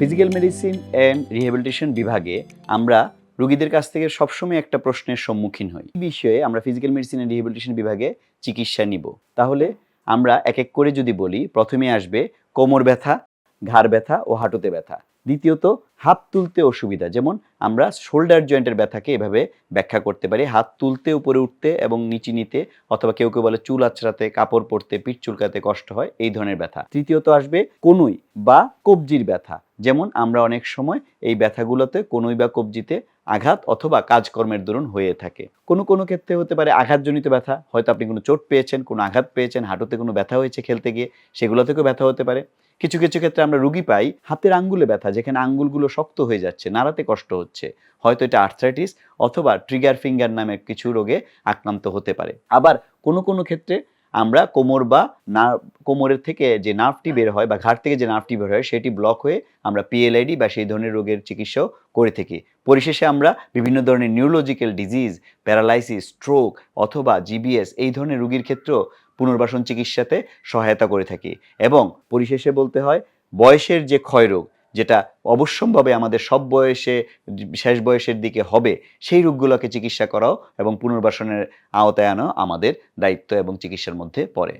Physical medicine and rehabilitation বিভাগে আমরা রুগীদের কাছ থেকে সবসময় একটা প্রশ্নের সম্মুখীন হই। এই বিষয়ে আমরা ফিজিক্যাল মেডিসিন অ্যান্ড রিহ্যাবিলিটেশন বিভাগে চিকিৎসা নিব। তাহলে আমরা এক এক করে যদি বলি, প্রথমে আসবে কোমর ব্যথা, ঘাড় ব্যথা ও হাঁটুতে ব্যথা। দ্বিতীয়ত হাত তুলতে অসুবিধা, যেমন আমরা শোল্ডার জয়েন্টের ব্যথাকে এভাবে ব্যাখ্যা করতে পারি। হাত তুলতে, উপরে উঠতে এবং নিচে নিতে অথবা কেউ কেউ বলে চুল আঁচড়াতে কাপড় পরতে, পিঠ চুলকাতে কষ্ট হয়, এই ধরনের ব্যথা। তৃতীয়ত আসবে কনুই বা কবজির ব্যথা। যেমন আমরা অনেক সময় এই ব্যথাগুলোতে কনুই বা কবজিতে আঘাত অথবা কাজকর্মের দরুন হয়ে থাকে। কোনো কোনো ক্ষেত্রে হতে পারে আঘাতজনিত ব্যথা। হয়তো আপনি কোনো চোট পেয়েছেন, কোনো আঘাত পেয়েছেন, হাঁটুতে কোনো ব্যথা হয়েছে খেলতে গিয়ে, সেগুলো থেকেও ব্যথা হতে পারে। কিছু কিছু ক্ষেত্রে আমরা রুগী পাই, হাতের আঙ্গুলে ব্যথা, যেখানে আঙ্গুলগুলো শক্ত হয়ে যাচ্ছে, নাড়াতে কষ্ট হচ্ছে। হয়তো এটা আর্থ্রাইটিস অথবা ট্রিগার ফিঙ্গার নামে কিছু রোগে আক্রান্ত হতে পারে। আবার কোনো কোনো ক্ষেত্রে আমরা কোমর বা না, কোমরের থেকে যে নার্ভটি বের হয় বা ঘাট থেকে যে নার্ভটি বের হয় সেটি ব্লক হয়ে আমরা পিএলআইডি বা সেই ধরনের রোগের চিকিৎসাও করে থাকি। পরিশেষে আমরা বিভিন্ন ধরনের নিউরোলজিক্যাল ডিজিজ প্যারালাইসিস স্ট্রোক অথবা জিবিএস এই ধরনের রোগীর ক্ষেত্রেও পুনর্বাসন চিকিৎসাতে সহায়তা করে থাকি। এবং পরিশেষে বলতে হয়, বয়সের যে ক্ষয়রোগ যেটা অবশ্যম্ভাবে আমাদের সব বয়সে, শেষ বয়সের দিকে হবে, সেই রোগগুলোকে চিকিৎসা করাও এবং পুনর্বাসনের আওতায় আনা আমাদের দায়িত্ব এবং চিকিৎসার মধ্যে পড়ে।